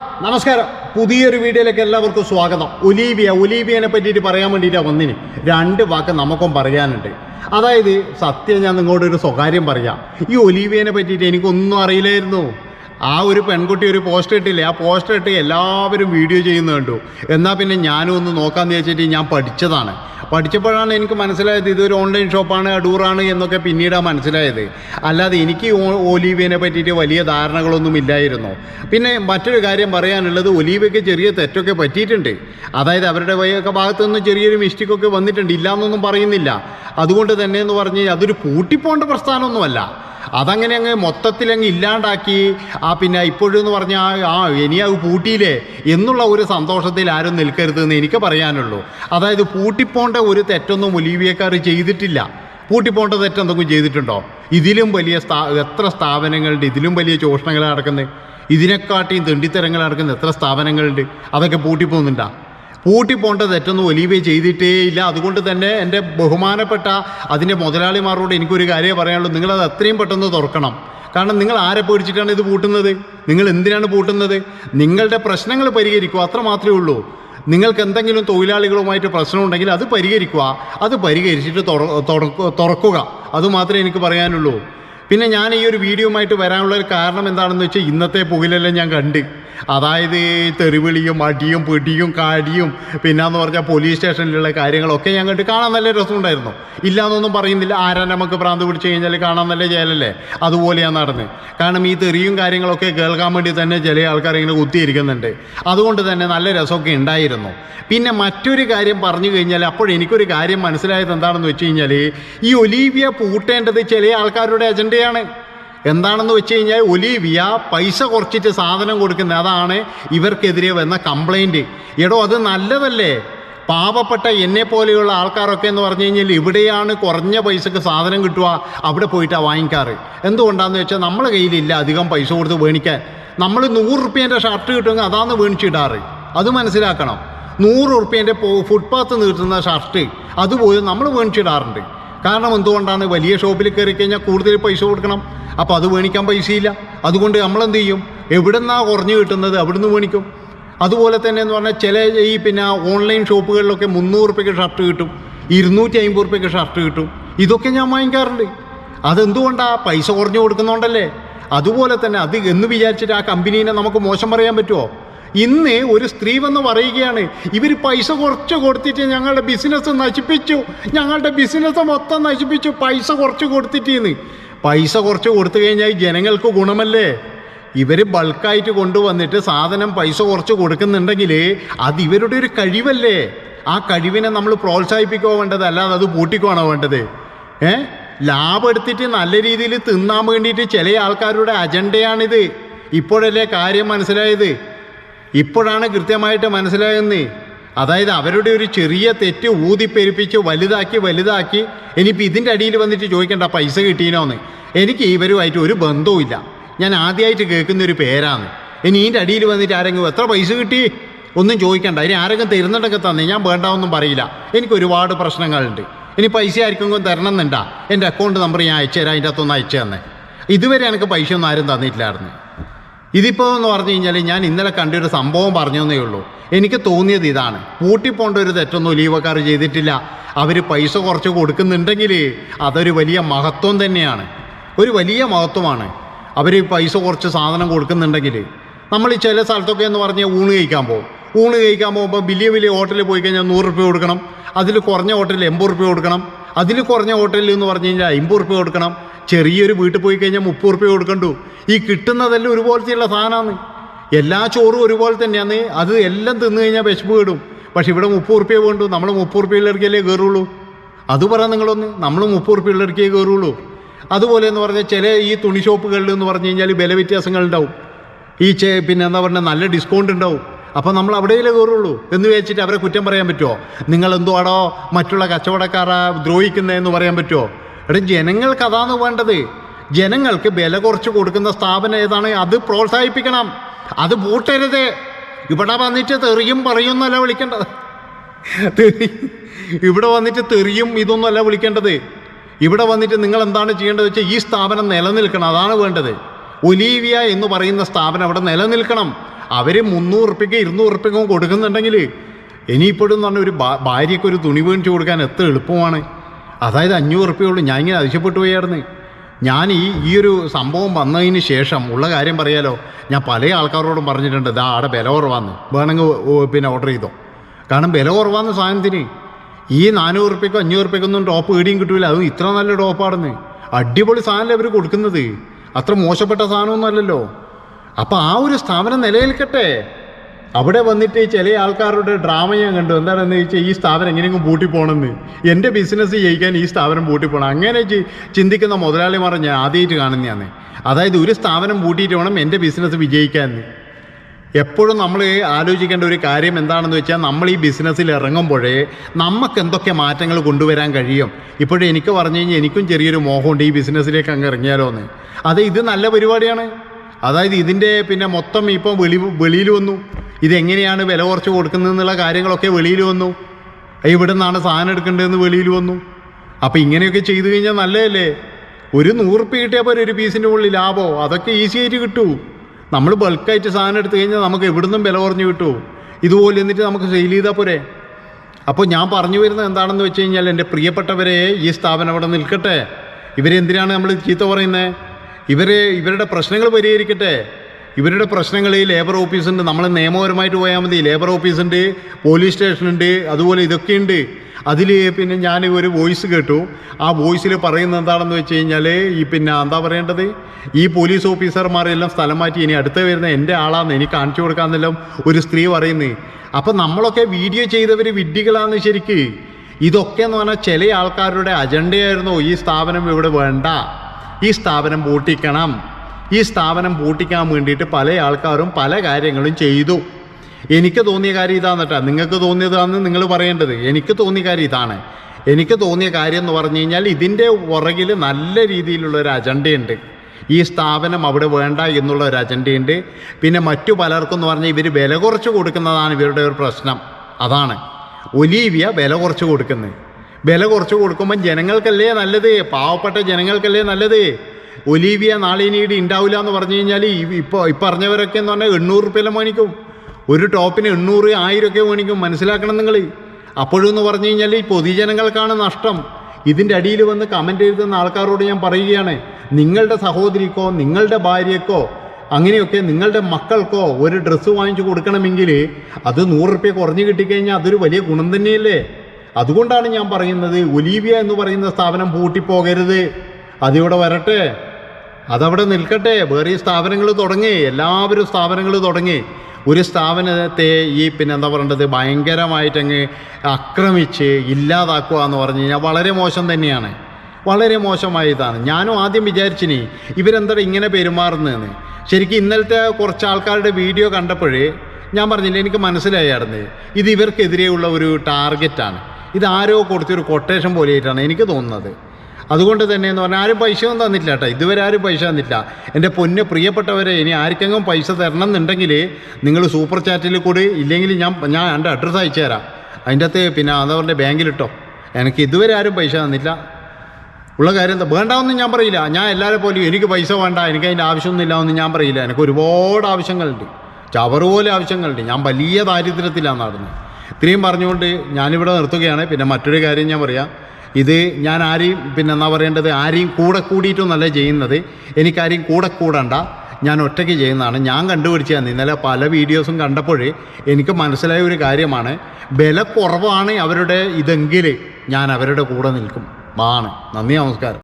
നമസ്കാരം. പുതിയൊരു വീഡിയോയിലേക്ക് എല്ലാവർക്കും സ്വാഗതം. ഒലീവിയ ഒലീവിയനെ പറ്റിയിട്ട് പറയാൻ വേണ്ടിയിട്ടാണ് വന്നിന്. രണ്ട് വാക്ക് നമുക്കും പറയാനുണ്ട്. അതായത് സത്യം ഞാൻ നിങ്ങളോട് ഒരു സ്വകാര്യം പറയാം. ഈ ഒലീവിയനെ പറ്റിയിട്ട് എനിക്കൊന്നും അറിയില്ലായിരുന്നു. ആ ഒരു പെൺകുട്ടി ഒരു പോസ്റ്റർ ഇട്ടില്ലേ? ആ പോസ്റ്റർ ഇട്ട് എല്ലാവരും വീഡിയോ ചെയ്യുന്നുണ്ടോ എന്നാൽ പിന്നെ ഞാനും ഒന്ന് നോക്കാമെന്ന് വെച്ചിട്ട് ഞാൻ പഠിച്ചതാണ്. പഠിച്ചപ്പോഴാണ് എനിക്ക് മനസ്സിലായത് ഇതൊരു ഓൺലൈൻ ഷോപ്പാണ് അടൂറാണ് എന്നൊക്കെ പിന്നീടാണ് മനസ്സിലായത്. അല്ലാതെ എനിക്ക് ഒലീവിയനെ പറ്റിയിട്ട് വലിയ ധാരണകളൊന്നും ഇല്ലായിരുന്നു. പിന്നെ മറ്റൊരു കാര്യം പറയാനുള്ളത് ഒലീവയ്ക്ക് ചെറിയ തെറ്റൊക്കെ പറ്റിയിട്ടുണ്ട്. അതായത് അവരുടെ വയൊക്കെ ഭാഗത്തു നിന്ന് ചെറിയൊരു മിസ്റ്റേക്കൊക്കെ വന്നിട്ടുണ്ട്. ഇല്ലയെന്നൊന്നും പറയുന്നില്ല. അതുകൊണ്ട് തന്നെ എന്ന് പറഞ്ഞ് അതൊരു പൂട്ടിപ്പോണ്ട പ്രസ്ഥാനമൊന്നുമല്ല. അതങ്ങനെ അങ്ങ് മൊത്തത്തിൽ അങ്ങ് ഇല്ലാണ്ടാക്കി ആ പിന്നെ ഇപ്പോഴെന്ന് പറഞ്ഞാൽ ആ ഇനി അത് പൂട്ടിയില്ലേ എന്നുള്ള ഒരു സന്തോഷത്തിൽ ആരും നിൽക്കരുതെന്ന് എനിക്ക് പറയാനുള്ളൂ. അതായത് പൂട്ടിപ്പോണ്ട ഒരു തെറ്റൊന്നും ഒലീവിയക്കാർ ചെയ്തിട്ടില്ല. പൂട്ടിപ്പോണ്ട തെറ്റെന്തെങ്കിലും ചെയ്തിട്ടുണ്ടോ? ഇതിലും വലിയ സ്ഥാ എത്ര സ്ഥാപനങ്ങളുണ്ട്? ഇതിലും വലിയ ചൂഷണങ്ങൾ നടക്കുന്നത് ഇതിനെക്കാട്ടിയും തെണ്ടിത്തരങ്ങൾ നടക്കുന്ന എത്ര സ്ഥാപനങ്ങളുണ്ട്? അതൊക്കെ പൂട്ടിപ്പോകുന്നുണ്ടോ? പൂട്ടിപ്പോണ്ട തെറ്റൊന്നും ഒലീവിയ ചെയ്തിട്ടേ ഇല്ല. അതുകൊണ്ട് തന്നെ എന്റെ ബഹുമാനപ്പെട്ട അതിന്റെ മുതലാളിമാരോട് എനിക്കൊരു കാര്യം പറയാനുള്ളൂ. നിങ്ങളത് അത്രയും പെട്ടെന്ന് തുറക്കണം. കാരണം നിങ്ങൾ ആരെ പേടിച്ചിട്ടാണ് ഇത് പൂട്ടുന്നത്? നിങ്ങൾ എന്തിനാണ് പൂട്ടുന്നത്? നിങ്ങളുടെ പ്രശ്നങ്ങൾ പരിഹരിക്കുക അത്ര മാത്രമേ ഉള്ളൂ. നിങ്ങൾക്ക് എന്തെങ്കിലും തൊഴിലാളികളുമായിട്ട് പ്രശ്നമുണ്ടെങ്കിൽ അത് പരിഹരിക്കുക. അത് പരിഹരിച്ചിട്ട് തുറക്കുക- തുറക്കുക. അത് മാത്രമേ എനിക്ക് പറയാനുള്ളൂ. പിന്നെ ഞാൻ ഈ ഒരു വീഡിയോയുമായിട്ട് വരാനുള്ള ഒരു കാരണം എന്താണെന്ന് വെച്ചാൽ ഇന്നത്തെ പുകലെല്ലാം ഞാൻ കണ്ട്. അതായത് തെറിവിളിയും അടിയും പിടിയും കാടിയും പിന്നെന്ന് പറഞ്ഞാൽ പോലീസ് സ്റ്റേഷനിലുള്ള കാര്യങ്ങളൊക്കെ ഞാൻ കണ്ട് കാണാൻ നല്ല രസമുണ്ടായിരുന്നു. ഇല്ലാന്നൊന്നും പറയുന്നില്ല. ആരാ നമുക്ക് ഭ്രാന്ത് പിടിച്ചു കഴിഞ്ഞാൽ കാണാൻ നല്ല ജയിലല്ലേ? അതുപോലെയാണ് നടന്നത് കാരണം ഈ തെറിയും കാര്യങ്ങളൊക്കെ കേൾക്കാൻ വേണ്ടി തന്നെ ചില ആൾക്കാർ ഇങ്ങനെ കുത്തിയിരിക്കുന്നുണ്ട്. അതുകൊണ്ട് തന്നെ നല്ല രസമൊക്കെ ഉണ്ടായിരുന്നു. പിന്നെ മറ്റൊരു കാര്യം പറഞ്ഞു കഴിഞ്ഞാൽ അപ്പോൾ എനിക്കൊരു കാര്യം മനസ്സിലായത് എന്താണെന്ന് വെച്ച് കഴിഞ്ഞാൽ ഈ ഒലീവിയ പൂട്ടേണ്ടത് ചില ആൾക്കാരുടെ അജണ്ടയാണ് എന്താണെന്ന് വെച്ച് കഴിഞ്ഞാൽ ഒലീവിയ പൈസ കുറച്ചിട്ട് സാധനം കൊടുക്കുന്നത് അതാണ് ഇവർക്കെതിരെ വന്ന കംപ്ലൈന്റ് എടോ അത് നല്ലതല്ലേ? പാവപ്പെട്ട എന്നെ പോലെയുള്ള ആൾക്കാരൊക്കെ എന്ന് പറഞ്ഞു കഴിഞ്ഞാൽ ഇവിടെയാണ് കുറഞ്ഞ പൈസക്ക് സാധനം കിട്ടുക അവിടെ പോയിട്ടാണ് വാങ്ങിക്കാറ്. എന്തുകൊണ്ടാണെന്ന് വെച്ചാൽ നമ്മളെ കയ്യിലില്ല അധികം പൈസ കൊടുത്ത് വേണിക്കാൻ. നമ്മൾ നൂറ് റുപ്യേന്റെ ഷർട്ട് കിട്ടുമെങ്കിൽ അതാണ് മേണിച്ചിടാറ് അത് മനസ്സിലാക്കണം. നൂറ് റുപ്യേന്റെ ഫുട്പാത്ത് നീട്ടുന്ന ഷർട്ട് അതുപോലും നമ്മൾ മേടിച്ചിടാറുണ്ട് കാരണം എന്തുകൊണ്ടാണ്? വലിയ ഷോപ്പിൽ കയറി കഴിഞ്ഞാൽ കൂടുതൽ പൈസ കൊടുക്കണം. അപ്പോൾ അത് വേണിക്കാൻ പൈസയില്ല. അതുകൊണ്ട് നമ്മൾ എന്ത് ചെയ്യും നിന്നാണ് കുറഞ്ഞു കിട്ടുന്നത് അവിടുന്ന് മേടിക്കും അതുപോലെ തന്നെ എന്ന് പറഞ്ഞാൽ ചില ഈ പിന്നെ ഓൺലൈൻ ഷോപ്പുകളിലൊക്കെ മുന്നൂറ് റുപ്യക്ക് ഷർട്ട് കിട്ടും. ഇരുന്നൂറ്റി അമ്പത് റുപ്യക്ക് ഷർട്ട് കിട്ടും. ഇതൊക്കെ ഞാൻ വാങ്ങിക്കാറുണ്ട്. അതെന്തുകൊണ്ടാണ് പൈസ കുറഞ്ഞു കൊടുക്കുന്നതുകൊണ്ടല്ലേ അതുപോലെ തന്നെ അത് എന്ന് വിചാരിച്ചിട്ട് ആ കമ്പനീനെ നമുക്ക് മോശം പറയാൻ പറ്റുമോ ഇന്ന് ഒരു സ്ത്രീ വന്ന് പറയുകയാണ് ഇവർ പൈസ കുറച്ച് കൊടുത്തിട്ട് ഞങ്ങളുടെ ബിസിനസ് നശിപ്പിച്ചു. ഞങ്ങളുടെ ബിസിനസ് മൊത്തം നശിപ്പിച്ചു. പൈസ കുറച്ച് കൊടുത്തിട്ടേന്ന്. പൈസ കുറച്ച് കൊടുത്തു കഴിഞ്ഞാൽ ജനങ്ങൾക്ക് ഗുണമല്ലേ? ഇവർ ബൾക്കായിട്ട് കൊണ്ടുവന്നിട്ട് സാധനം പൈസ കുറച്ച് കൊടുക്കുന്നുണ്ടെങ്കിൽ അത് ഇവരുടെ ഒരു കഴിവല്ലേ? ആ കഴിവിനെ നമ്മൾ പ്രോത്സാഹിപ്പിക്കുക വേണ്ടത് അല്ലാതെ അത് പൂട്ടിക്കുവാണോ വേണ്ടത്? ഏ? ലാഭം എടുത്തിട്ട് നല്ല രീതിയിൽ തിന്നാൻ വേണ്ടിയിട്ട് ചില ആൾക്കാരുടെ അജണ്ടയാണിത് ഇപ്പോഴല്ലേ കാര്യം മനസ്സിലായത്? ഇപ്പോഴാണ് കൃത്യമായിട്ട് മനസ്സിലാകുന്നേ അതായത് അവരുടെ ഒരു ചെറിയ തെറ്റ് ഊതിപ്പെരുപ്പിച്ച് വലുതാക്കി വലുതാക്കി ഇനിയിപ്പോൾ ഇതിന്റെ അടിയിൽ വന്നിട്ട് ചോദിക്കേണ്ട പൈസ കിട്ടീനോന്ന്. എനിക്ക് ഇവരുമായിട്ട് ഒരു ബന്ധവുമില്ല ഞാൻ ആദ്യമായിട്ട് കേൾക്കുന്ന ഒരു പേരാണ്. ഇനി ഇതിന്റെ അടിയിൽ വന്നിട്ട് ആരെങ്കിലും എത്ര പൈസ കിട്ടി? ഒന്നും ചോദിക്കണ്ട. ഇനി ആരെങ്കിലും തരുന്നുണ്ടൊക്കെ തന്നെ. ഞാൻ വേണ്ടാവൊന്നും പറയില്ല. എനിക്ക് ഒരുപാട് പ്രശ്നങ്ങളുണ്ട്. ഇനി പൈസ ആർക്കെങ്കിലും തരണം എന്നുണ്ടാ എന്റെ അക്കൗണ്ട് നമ്പർ ഞാൻ അയച്ചു തരാം അതിന്റെ അകത്തൊന്ന് അയച്ചു തന്നെ ഇതുവരെ എനിക്ക് പൈസ ഒന്നും ആരും തന്നിട്ടില്ലായിരുന്നു. ഇതിപ്പോൾ എന്ന് പറഞ്ഞു കഴിഞ്ഞാൽ ഞാൻ ഇന്നലെ കണ്ടൊരു സംഭവം പറഞ്ഞതേ ഉള്ളൂ. എനിക്ക് തോന്നിയത് ഇതാണ്. പൂട്ടിപ്പോണ്ട ഒരു തെറ്റൊന്നും ഒലീവക്കാർ ചെയ്തിട്ടില്ല. അവർ പൈസ കുറച്ച് കൊടുക്കുന്നുണ്ടെങ്കിൽ അതൊരു വലിയ മഹത്വം തന്നെയാണ്. ഒരു വലിയ മഹത്വമാണ്. അവർ പൈസ കുറച്ച് സാധനം കൊടുക്കുന്നുണ്ടെങ്കിൽ നമ്മൾ ചില സ്ഥലത്തൊക്കെ എന്ന് പറഞ്ഞാൽ ഊണ് കഴിക്കാൻ പോകും. ഊണ് കഴിക്കാൻ പോകുമ്പോൾ വലിയ വലിയ ഹോട്ടലിൽ പോയി കഴിഞ്ഞാൽ നൂറ് റുപ്യ കൊടുക്കണം. അതിൽ കുറഞ്ഞ ഹോട്ടലിൽ എൺപത് റുപ്യ കൊടുക്കണം. അതിൽ കുറഞ്ഞ ഹോട്ടലിൽ എന്ന് പറഞ്ഞു കഴിഞ്ഞാൽ അമ്പത് റുപ്യ കൊടുക്കണം. ചെറിയൊരു വീട്ടിൽ പോയി കഴിഞ്ഞാൽ മുപ്പത് റുപ്യ കൊടുക്കണ്ടു. ഈ കിട്ടുന്നതെല്ലാം ഒരുപോലത്തെയുള്ള സാധനമാണ്. എല്ലാ ചോറും ഒരുപോലെ തന്നെയാണ്. അത് എല്ലാം തിന്നു കഴിഞ്ഞാൽ വിശപ്പ് കേടും. പക്ഷെ ഇവിടെ മുപ്പത് റുപ്യ വേണ്ടു. നമ്മൾ മുപ്പത് റുപ്യയിലിറക്കിയല്ലേ കയറുള്ളൂ. അത് പറയാം നിങ്ങളൊന്ന്. നമ്മൾ മുപ്പത് റുപ്യയിലിറക്കിയേ കയറുള്ളൂ. അതുപോലെ എന്ന് പറഞ്ഞാൽ ചില ഈ തുണി ഷോപ്പുകളിൽ എന്ന് പറഞ്ഞു കഴിഞ്ഞാൽ വില വ്യത്യാസങ്ങൾ ഉണ്ടാവും. ഈ ചെ പിന്നെ എന്താ പറയുക നല്ല ഡിസ്കൗണ്ട് ഉണ്ടാവും. അപ്പോൾ നമ്മൾ അവിടെയല്ലേ കയറുള്ളൂ. എന്ന് വെച്ചിട്ട് അവരെ കുറ്റം പറയാൻ പറ്റുമോ? നിങ്ങൾ എന്തുവാടോ മറ്റുള്ള കച്ചവടക്കാരെ ദ്രോഹിക്കുന്നതെന്ന് പറയാൻ പറ്റുമോ? എടാ ജനങ്ങൾക്ക് അതാണ് വേണ്ടത്. ജനങ്ങൾക്ക് വില കുറച്ച് കൊടുക്കുന്ന സ്ഥാപനം ഏതാണ്? അത് പ്രോത്സാഹിപ്പിക്കണം. അത് പൂട്ടരുത്. ഇവിടെ വന്നിട്ട് തെറിയും പറയുന്നല്ല വിളിക്കേണ്ടത്. ഇവിടെ വന്നിട്ട് തെറിയും ഇതൊന്നുമല്ല വിളിക്കേണ്ടത്. ഇവിടെ വന്നിട്ട് നിങ്ങൾ എന്താണ് ചെയ്യേണ്ടത് വെച്ചാൽ ഈ സ്ഥാപനം നിലനിൽക്കണം. അതാണ് വേണ്ടത്. ഒലീവിയ എന്ന് പറയുന്ന സ്ഥാപനം അവിടെ നിലനിൽക്കണം. അവർ മുന്നൂറ് ഉറുപ്പ്യക്ക് ഇരുന്നൂറ് ഉറുപ്പ്യക്കും കൊടുക്കുന്നുണ്ടെങ്കിൽ ഇനിയിപ്പോഴും എന്ന് പറഞ്ഞാൽ ഒരു ഭാര്യയ്ക്ക് ഒരു തുണി മേടിച്ച് കൊടുക്കാൻ എത്ര എളുപ്പമാണ്. അതായത് അഞ്ഞൂറ് ഉറുപ്പ്യുള്ളൂ ഞാൻ ഇങ്ങനെ ആവശ്യപ്പെട്ടു പോയായിരുന്നു. ഞാൻ ഈ ഈ ഒരു സംഭവം വന്നതിന് ശേഷം ഉള്ള കാര്യം പറയാലോ. ഞാൻ പല ആൾക്കാരോടും പറഞ്ഞിട്ടുണ്ട് ഇതാ അവിടെ വില കുറവാന്ന്. വേണമെങ്കിൽ പിന്നെ ഓർഡർ ചെയ്തോ. കാരണം വില കുറവാന്ന് സാധനത്തിന്. ഈ നാനൂറ് റുപ്യക്കോ അഞ്ഞൂറ് റുപ്യക്കൊന്നും ടോപ്പ് ഏടിയും കിട്ടില്ല അതും ഇത്ര നല്ല ടോപ്പാണെന്ന് അടിപൊളി സാധനമല്ലേ അവർ കൊടുക്കുന്നത്? അത്ര മോശപ്പെട്ട സാധനമൊന്നും അല്ലല്ലോ. അപ്പോൾ ആ ഒരു സ്ഥാപനം നിലനിൽക്കട്ടെ. അവിടെ വന്നിട്ട് ചില ആൾക്കാരുടെ ഡ്രാമ ഞാൻ കണ്ടു. എന്താണെന്ന് ചോദിച്ചാൽ ഈ സ്ഥാപനം എങ്ങനെയെങ്കിലും പൂട്ടിപ്പോണമെന്ന് എന്റെ ബിസിനസ് ജയിക്കാൻ ഈ സ്ഥാപനം പൂട്ടിപ്പോണം അങ്ങനെ ചിന്തിക്കുന്ന മുതലാളിമാരെ ഞാൻ ആദ്യമായിട്ട് കാണുന്നതാണ്. അതായത് ഒരു സ്ഥാപനം പൂട്ടിയിട്ട് വേണം എന്റെ ബിസിനസ് വിജയിക്കാൻ എപ്പോഴും നമ്മൾ ആലോചിക്കേണ്ട ഒരു കാര്യം എന്താണെന്ന് വെച്ചാൽ നമ്മൾ ഈ ബിസിനസ്സിൽ ഇറങ്ങുമ്പോഴേ നമുക്ക് എന്തൊക്കെ മാറ്റങ്ങൾ കൊണ്ടുവരാൻ കഴിയും? ഇപ്പോഴും എനിക്ക് പറഞ്ഞു കഴിഞ്ഞാൽ എനിക്കും ചെറിയൊരു മോഹമുണ്ട് ഈ ബിസിനസ്സിലേക്ക് അങ്ങ് ഇറങ്ങിയാലോ എന്ന് അതെ ഇത് നല്ല പരിപാടിയാണ്. അതായത് ഇതിന്റെ പിന്നെ മൊത്തം ഇപ്പം വെളി വെളിയിൽ വന്നു. ഇതെങ്ങനെയാണ് വില കുറച്ച് കൊടുക്കുന്നതെന്നുള്ള കാര്യങ്ങളൊക്കെ വെളിയിൽ വന്നു. ഇവിടെ നിന്നാണ് സാധനം എടുക്കേണ്ടതെന്ന് വെളിയിൽ വന്നു. അപ്പോൾ ഇങ്ങനെയൊക്കെ ചെയ്തു കഴിഞ്ഞാൽ നല്ലതല്ലേ? ഒരു നൂറുപ്യ കിട്ടിയാൽ പോരെ ഒരു പീസിന്റെ ഉള്ളിൽ? ലാഭമോ അതൊക്കെ ഈസി ആയിട്ട് കിട്ടൂ. നമ്മൾ ബൾക്കായിട്ട് സാധനം എടുത്തു കഴിഞ്ഞാൽ നമുക്ക് എവിടുന്നും വില കുറഞ്ഞ് കിട്ടുമോ ഇതുപോലെ എന്നിട്ട് നമുക്ക് സെയിൽ ചെയ്താൽ പോരെ. അപ്പോൾ ഞാൻ പറഞ്ഞു വരുന്നത് എന്താണെന്ന് വെച്ച് കഴിഞ്ഞാൽ എന്റെ പ്രിയപ്പെട്ടവരെ ഈ സ്ഥാപനം അവിടെ നിൽക്കട്ടെ. ഇവരെന്തിനാണ് നമ്മൾ ചീത്ത പറയുന്നത്? ഇവരെ ഇവരുടെ പ്രശ്നങ്ങൾ പരിഹരിക്കട്ടെ. ഇവരുടെ പ്രശ്നങ്ങൾ ഈ ലേബർ ഓഫീസുണ്ട് നമ്മൾ നിയമപരമായിട്ട് പോയാൽ മതി. ലേബർ ഓഫീസുണ്ട് പോലീസ് സ്റ്റേഷനുണ്ട് അതുപോലെ ഇതൊക്കെയുണ്ട് അതിൽ പിന്നെ ഞാൻ ഒരു വോയിസ് കേട്ടു. ആ വോയിസിൽ പറയുന്നത് എന്താണെന്ന് വെച്ച് കഴിഞ്ഞാൽ ഈ പിന്നെ എന്താ പറയേണ്ടത്? ഈ പോലീസ് ഓഫീസർമാരെല്ലാം സ്ഥലം മാറ്റി ഇനി അടുത്ത് വരുന്ന എന്റെ ആളാന്ന് എനിക്ക് കാണിച്ചു കൊടുക്കാമെന്നെല്ലാം ഒരു സ്ത്രീ പറയുന്നത് അപ്പം നമ്മളൊക്കെ വീഡിയോ ചെയ്തവർ വിഡ്ഢികളാന്ന് ശരിക്ക്. ഇതൊക്കെ എന്ന് പറഞ്ഞാൽ ചില ആൾക്കാരുടെ അജണ്ടയായിരുന്നു ഈ സ്ഥാപനം ഇവിടെ വേണ്ട. ഈ സ്ഥാപനം പൂട്ടിക്കണം. ഈ സ്ഥാപനം പൂട്ടിക്കാൻ വേണ്ടിയിട്ട് പല ആൾക്കാരും പല കാര്യങ്ങളും ചെയ്തു. എനിക്ക് തോന്നിയ കാര്യം ഇതാണ് കേട്ടോ. നിങ്ങൾക്ക് തോന്നിയതാണെന്ന് നിങ്ങൾ പറയേണ്ടത്. എനിക്ക് തോന്നിയ കാര്യം ഇതാണ്. എനിക്ക് തോന്നിയ കാര്യം എന്ന് പറഞ്ഞു കഴിഞ്ഞാൽ ഇതിന്റെ പുറകിൽ നല്ല രീതിയിലുള്ള ഒരു അജണ്ടയുണ്ട്. ഈ സ്ഥാപനം അവിടെ വേണ്ട എന്നുള്ള ഒരു അജണ്ടയുണ്ട്. പിന്നെ മറ്റു പലർക്കും എന്ന് പറഞ്ഞാൽ ഇവർ വില കുറച്ച് കൊടുക്കുന്നതാണ് ഇവരുടെ ഒരു പ്രശ്നം. അതാണ്. ഒലീവിയ വില കുറച്ച് കൊടുക്കുന്നത് വില കുറച്ച് കൊടുക്കുമ്പോൾ ജനങ്ങൾക്കല്ലേ നല്ലത്? പാവപ്പെട്ട ജനങ്ങൾക്കല്ലേ നല്ലത്? ഒലീവിയ നാളെ ഇനി ഇവിടെ ഉണ്ടാവില്ല എന്ന് പറഞ്ഞു കഴിഞ്ഞാൽ ഇപ്പോൾ ഇപ്പം അറിഞ്ഞവരൊക്കെ എന്ന് പറഞ്ഞാൽ എണ്ണൂറ് റുപ്യല്ല മേണിക്കും ഒരു ടോപ്പിന് എണ്ണൂറ് ആയിരം ഒക്കെ മേണിക്കും മനസ്സിലാക്കണം നിങ്ങൾ അപ്പോഴെന്ന് പറഞ്ഞു കഴിഞ്ഞാൽ ഈ പൊതുജനങ്ങൾക്കാണ് നഷ്ടം. ഇതിന്റെ അടിയിൽ വന്ന് കമന്റ് എഴുതുന്ന ആൾക്കാരോട് ഞാൻ പറയുകയാണ്. നിങ്ങളുടെ സഹോദരിക്കോ നിങ്ങളുടെ ഭാര്യക്കോ അങ്ങനെയൊക്കെ നിങ്ങളുടെ മക്കൾക്കോ ഒരു ഡ്രസ്സ് വാങ്ങിച്ചു കൊടുക്കണമെങ്കിൽ അത് നൂറ് റുപ്യ കുറഞ്ഞു കിട്ടിക്കഴിഞ്ഞാൽ അതൊരു വലിയ ഗുണം തന്നെയല്ലേ? അതുകൊണ്ടാണ് ഞാൻ പറയുന്നത് ഒലീവിയ എന്ന് പറയുന്ന സ്ഥാപനം പൂട്ടിപ്പോകരുത്. അതിവിടെ വരട്ടെ. അതവിടെ നിൽക്കട്ടെ. വേറെ സ്ഥാപനങ്ങൾ തുടങ്ങി. എല്ലാവരും സ്ഥാപനങ്ങൾ തുടങ്ങി. ഒരു സ്ഥാപനത്തെ ഈ പിന്നെ എന്താ പറയേണ്ടത്? ഭയങ്കരമായിട്ടങ്ങ് ആക്രമിച്ച് ഇല്ലാതാക്കുക എന്ന് പറഞ്ഞു കഴിഞ്ഞാൽ വളരെ മോശം തന്നെയാണ്. വളരെ മോശമായതാണ് ഞാനും ആദ്യം വിചാരിച്ചിനി ഇവരെന്താ ഇങ്ങനെ പെരുമാറുന്നതെന്ന് ശരിക്കും ഇന്നലത്തെ കുറച്ച് ആൾക്കാരുടെ വീഡിയോ കണ്ടപ്പോഴേ ഞാൻ പറഞ്ഞില്ല എനിക്ക് മനസ്സിലായായിരുന്നു ഇത് ഇവർക്കെതിരെയുള്ള ഒരു ടാർഗറ്റാണ്. ഇത് ആരോ കൊടുത്തൊരു കൊട്ടേഷൻ പോലെയായിട്ടാണ് എനിക്ക് തോന്നുന്നത്. അതുകൊണ്ട് തന്നെ എന്ന് പറഞ്ഞാൽ ആരും പൈസ ഒന്നും തന്നിട്ടില്ല കേട്ടോ. ഇതുവരെ ആരും പൈസ തന്നില്ല എന്റെ പൊന്ന് പ്രിയപ്പെട്ടവരെ ഇനി ആർക്കെങ്കിലും പൈസ തരണം എന്നുണ്ടെങ്കിൽ നിങ്ങൾ സൂപ്പർ ചാറ്റിൽ കൂടി ഇല്ലെങ്കിൽ ഞാൻ ഞാൻ എന്റെ അഡ്രസ്സ് അയച്ചു തരാം. അതിന്റെ അകത്ത് പിന്നെ അതവരുടെ ബാങ്കിലിട്ടോ. എനിക്ക് ഇതുവരെ ആരും പൈസ തന്നില്ല ഉള്ള കാര്യം എന്താ വേണ്ടാവെന്ന് ഞാൻ പറയില്ല. ഞാൻ എല്ലാവരെ പോലും എനിക്ക് പൈസ വേണ്ട എനിക്ക് അതിന്റെ ആവശ്യമൊന്നുമില്ല എന്ന് ഞാൻ പറയില്ല. എനിക്ക് ഒരുപാട് ആവശ്യങ്ങളുണ്ട്. ചവർ പോലെ ആവശ്യങ്ങളുണ്ട്. ഞാൻ വലിയ ദാരിദ്ര്യത്തിലാണ് നടന്നത്. ഇത്രയും പറഞ്ഞുകൊണ്ട് ഞാനിവിടെ നിർത്തുകയാണ്. പിന്നെ മറ്റൊരു കാര്യം ഞാൻ പറയാം. ഇത് ഞാൻ ആരെയും പിന്നെ എന്നാ പറയേണ്ടത് ആരെയും കൂടെ കൂടിയിട്ടൊന്നല്ല ചെയ്യുന്നത്. എനിക്കാരെയും കൂടെ കൂടണ്ട. ഞാൻ ഒറ്റയ്ക്ക് ചെയ്യുന്നതാണ്. ഞാൻ കണ്ടുപിടിച്ചതാണ് ഇന്നലെ പല വീഡിയോസും കണ്ടപ്പോൾ എനിക്ക് മനസ്സിലായ ഒരു കാര്യമാണ്. ബലക്കുറവാണ് കുറവാണ് അവരുടെ ഇതെങ്കിൽ ഞാൻ അവരുടെ കൂടെ നിൽക്കും. ആണ്. നന്ദി നമസ്കാരം.